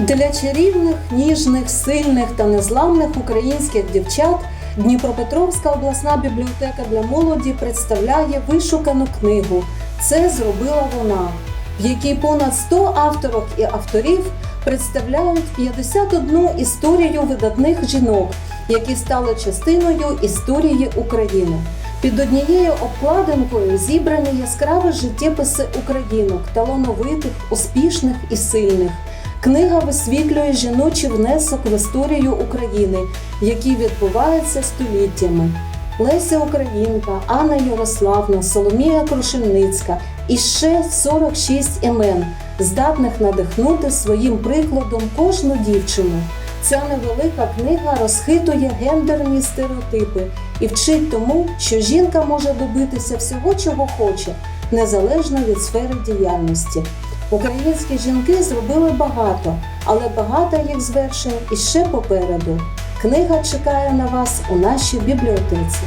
Для чарівних, ніжних, сильних та незламних українських дівчат Дніпропетровська обласна бібліотека для молоді представляє вишукану книгу. Це зробила вона, в якій понад 100 авторок і авторів представляють 51 історію видатних жінок, які стали частиною історії України. Під однією обкладинкою зібрані яскраві життєписи українок, талановитих, успішних і сильних. Книга висвітлює жіночий внесок в історію України, який відбувається століттями. Леся Українка, Анна Ярославна, Соломія Крушельницька і ще 46 імен, здатних надихнути своїм прикладом кожну дівчину. Ця невелика книга розхитує гендерні стереотипи і вчить тому, що жінка може добитися всього, чого хоче, незалежно від сфери діяльності. Українські жінки зробили багато, але багато їх звершень іще попереду. Книга чекає на вас у нашій бібліотеці.